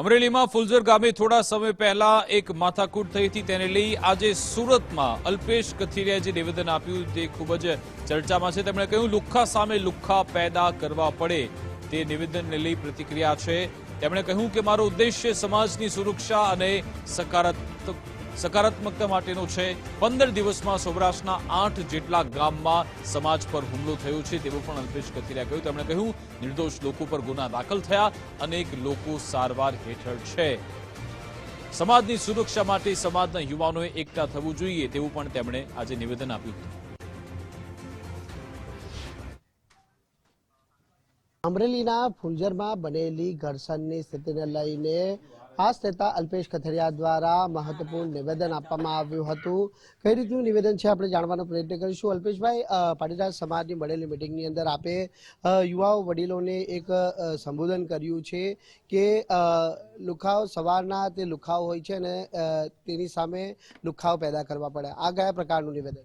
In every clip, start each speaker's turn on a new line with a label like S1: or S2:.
S1: અમરેલીમાં ફુલઝર ગામે થોડા સમય પહેલા એક માથાકૂટ થઈ હતી. તેને લઈ આજે સુરતમાં અલ્પેશ કથિરિયાએ જે નિવેદન આપ્યું તે ખૂબ જ ચર્ચામાં છે. તેમણે કહ્યું, લુખ્ખા સામે લુખ્ખા પેદા કરવા પડે તે નિવેદનને લઈ પ્રતિક્રિયા છે. તેમણે કહ્યું કે મારો ઉદ્દેશ્ય સમાજની સુરક્ષા અને સકારાત્મક સકારાત્મકતા માટેનો છે. પંદર દિવસમાં સૌરાષ્ટ્રના આઠ જેટલા ગામમાં સમાજ પર હુમલો થયો છે તેવું પણ અલ્પેશ કથિરિયા કહ્યું. તેમણે કહ્યું, નિર્દોષ લોકો પર ગુના દાખલ થયા, અનેક લોકો સારવાર હેઠળ છે. સમાજની સુરક્ષા માટે સમાજના યુવાનોએ એકઠા થવું જોઈએ તેવું પણ તેમણે આજે નિવેદન આપ્યું હતું.
S2: અમરેલીના ફુલઝરમાં બનેલી ઘર્ષણની સ્થિતિને લઈને ખાસ નેતા અલ્પેશ કથરિયા દ્વારા મહત્વપૂર્ણ નિવેદન આપવામાં આવ્યું હતું. કઈ રીતનું નિવેદન છે આપણે જાણવાનો પ્રયત્ન કરીશું. અલ્પેશભાઈ પાટીદાર સમાજની મળેલી મિટિંગની અંદર આપે યુવાઓ વડીલોને એક સંબોધન કર્યું છે કે અ, લુખાઓ સવારના તે લુખાઓ હોય છે અને તેની સામે લુખાઓ પેદા કરવા પડે. આ કયા પ્રકારનું નિવેદન?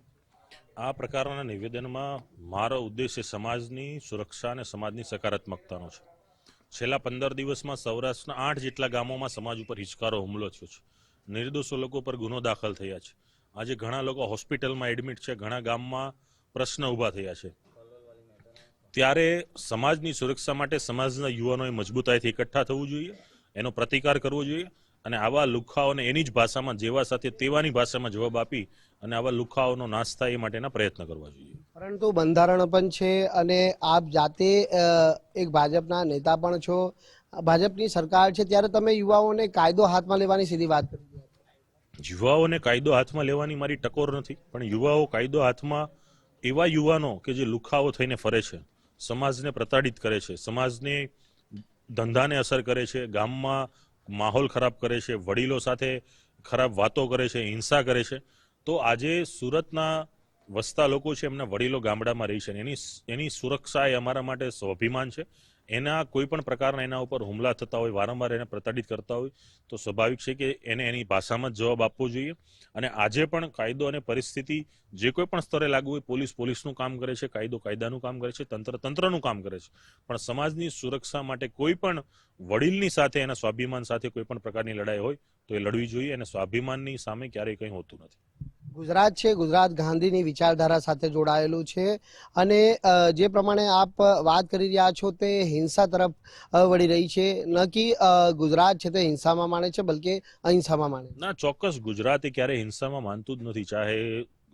S3: આ પ્રકારના નિવેદનમાં મારો ઉદ્દેશ્ય સમાજની સુરક્ષા અને સમાજની સકારાત્મકતાનો છે. છેલ્લા પંદર દિવસમાં સૌરાષ્ટ્રના આઠ જેટલા ગામોમાં સમાજ ઉપર હિચકારો, હુમલો થયો છે. નિર્દોષો લોકો પર ગુનો દાખલ થયા છે. આજે ઘણા લોકો હોસ્પિટલમાં એડમિટ છે, ઘણા ગામમાં પ્રશ્ન ઊભા થયા છે. ત્યારે સમાજની સુરક્ષા માટે સમાજના યુવાનોએ મજબૂતાઈથી એકઠા થવું જોઈએ. એનો પ્રતિકાર કરવો જોઈએ. અને આવા લુખાઓને એની જ ભાષામાં જેવા સાથે તેવાની ભાષામાં જવાબ આપી અને આવા લુખાઓનો નાશ થાય એ માટેના પ્રયત્ન કરવા જોઈએ.
S2: પરંતુ બંધારણ પણ છે અને આપ જાતે એક ભાજપના નેતા પણ છો. ભાજપની સરકાર છે ત્યારે તમે યુવાઓને કાયદો હાથમાં લેવાની સીધી વાત કરી
S3: યુવાઓને કાયદો હાથમાં લેવાની મારી ટકોર નથી પણ યુવાઓ કાયદો હાથમાં એવા યુવાનો કે જે લુખાઓ થઈને ફરે છે સમાજને પ્રતાડિત કરે છે સમાજને ધંધાને અસર કરે છે ગામમાં માહોલ ખરાબ કરે છે, વડીલો સાથે ખરાબ વાતો કરે છે, હિંસા કરે છે. તો આજે સુરતના વસતા લોકો છે, એમના વડીલો ગામડામાં રહી છે એની એની સુરક્ષા એ અમારા માટે સ્વાભિમાન છે. એના કોઈ પણ પ્રકારના એના ઉપર હુમલા થતા હોય, વારંવાર એને પ્રતાડિત કરતા હોય, તો સ્વાભાવિક છે કે એને એની ભાષામાં જ જવાબ આપવો જોઈએ. અને આજે પણ કાયદો અને પરિસ્થિતિ જે કોઈ પણ સ્તરે લાગુ હોય, પોલીસ પોલીસનું કામ કરે છે, કાયદો કાયદાનું કામ કરે છે, તંત્ર તંત્રનું કામ કરે છે. પણ સમાજની સુરક્ષા માટે કોઈ પણ વડીલની સાથે એના સ્વાભિમાન સાથે કોઈ પણ પ્રકારની લડાઈ હોય, તો એ લડવી જોઈએ અને સ્વાભિમાનની સામે ક્યારેય કંઈ હોતું નથી.
S2: ગુજરાત છે, ગુજરાત ગાંધીની વિચારધારા સાથે જોડાયેલું છે. અને જે પ્રમાણે આપ વાત કરી રહ્યા છો તે હિંસા તરફ વળી રહી છે. ન કે ગુજરાત છે તે હિંસામાં માને છે, બલકે અહિંસામાં માને
S3: ના, ચોક્કસ ગુજરાત એ ક્યારેય હિંસામાં માનતું જ નથી. ચાહે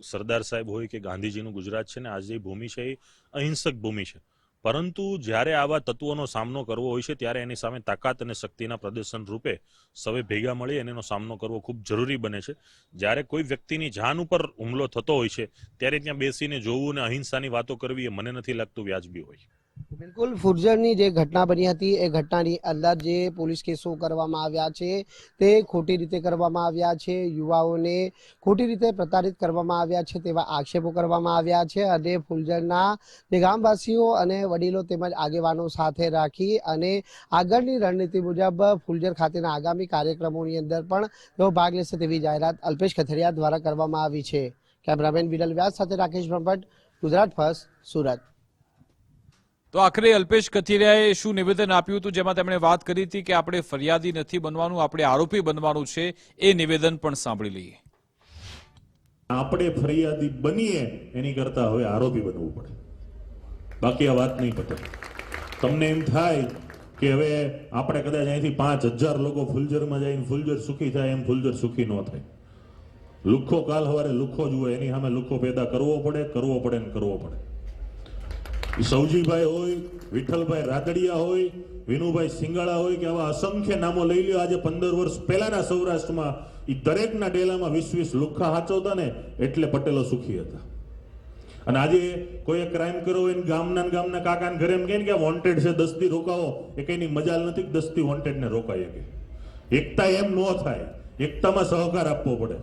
S3: સરદાર સાહેબ હોય કે ગાંધીજીનું ગુજરાત છે ને, આજે ભૂમિ છે એ અહિંસક ભૂમિ છે. પરંતુ જ્યારે આવા તત્વોનો સામનો કરવો હોય છે, ત્યારે એની સામે તાકાત અને શક્તિના પ્રદર્શન રૂપે સૌએ ભેગા મળી અને એનો સામનો કરવો ખૂબ જરૂરી બને છે. જ્યારે કોઈ વ્યક્તિની જાન ઉપર હુમલો થતો હોય છે, ત્યારે ત્યાં બેસીને જોવું અને અહિંસાની વાતો કરવી એ મને નથી લાગતું વ્યાજબી હોય.
S2: બિલકુલ, ફુરજણની જે ઘટના બની હતી, એ ઘટનાની અંદર જે પોલીસ કેસો કરવામાં આવ્યા છે, તે ખોટી રીતે કરવામાં આવ્યા છે, યુવાઓને ખોટી રીતે પ્રતારિત કરવામાં આવ્યા છે તેવા આક્ષેપો કરવામાં આવ્યા છે અને ફુલજરના જે ગામવાસીઓ અને વડીલો તેમજ આગેવાનો સાથે રાખી અને આગળની રણનીતિ મુજબ ફુલજર ખાતેના આગામી કાર્યક્રમોની અંદર પણ તેઓ ભાગ લેશે તેવી જાહેરાત અલ્પેશ કથરિયા દ્વારા કરવામાં આવી છે. કેમેરામેન વિરલ વ્યાસ સાથે રાકેશ બ્રહ્મભટ્ટ, ગુજરાત ફર્સ્ટ, સુરત.
S1: તો આખરે અલ્પેશ કથિરિયાએ શું નિવેદન આપ્યું હતું? જેમાં તેમણે વાત કરી હતી કે આપણે ફરિયાદી નથી બનવાનું, આપણે આરોપી બનવાનું છે. એ નિવેદન પણ સાંભળી લઈએ.
S4: આપણે ફરિયાદી બનીએ, એની કરતા હવે આરોપી બનવું પડે. બાકી આ વાત નહીં પતે. તમને એમ થાય કે હવે આપણે કદાચ અહીંથી પાંચ હજાર લોકો ફુલજરમાં જઈને ફુલજર સુખી થાય, એમ ફુલજર સુખી ન થાય. લુખ્ખો કાલ સવારે લુખ્ખો જ હોય, એની સામે લુખ્ખો પેદા કરવો પડે કરવો પડે ને કરવો પડે. સૌજીભાઈ હોય, વિઠ્ઠલભાઈ રાદડિયા હોય, વિનુભાઈ સિંગાળા હોય કે આવા અસંખ્ય નામો લઈ લ્યો. આજે પંદર વર્ષ પહેલાના સૌરાષ્ટ્રમાં એ દરેકના ડેલામાં વીસ વીસ લુખ્ખા હાચવતા ને એટલે પટેલો સુખી હતા. અને આજે કોઈ ક્રાઇમ કર્યો હોય ગામના ગામના કાકાને ઘરે એમ કહે ને કે વોન્ટેડ છે દસથી રોકાવો. એ કંઈની મજાલ નથી દસ્તી દસથી વોન્ટેડ ને રોકાય કે. એકતા એમ ન થાય. એકતામાં સહકાર આપવો પડે.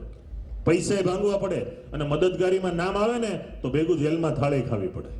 S4: પૈસે ભાંગવા પડે. અને મદદગારીમાં નામ આવે ને તો ભેગું જેલમાં થાળી ખાવી પડે.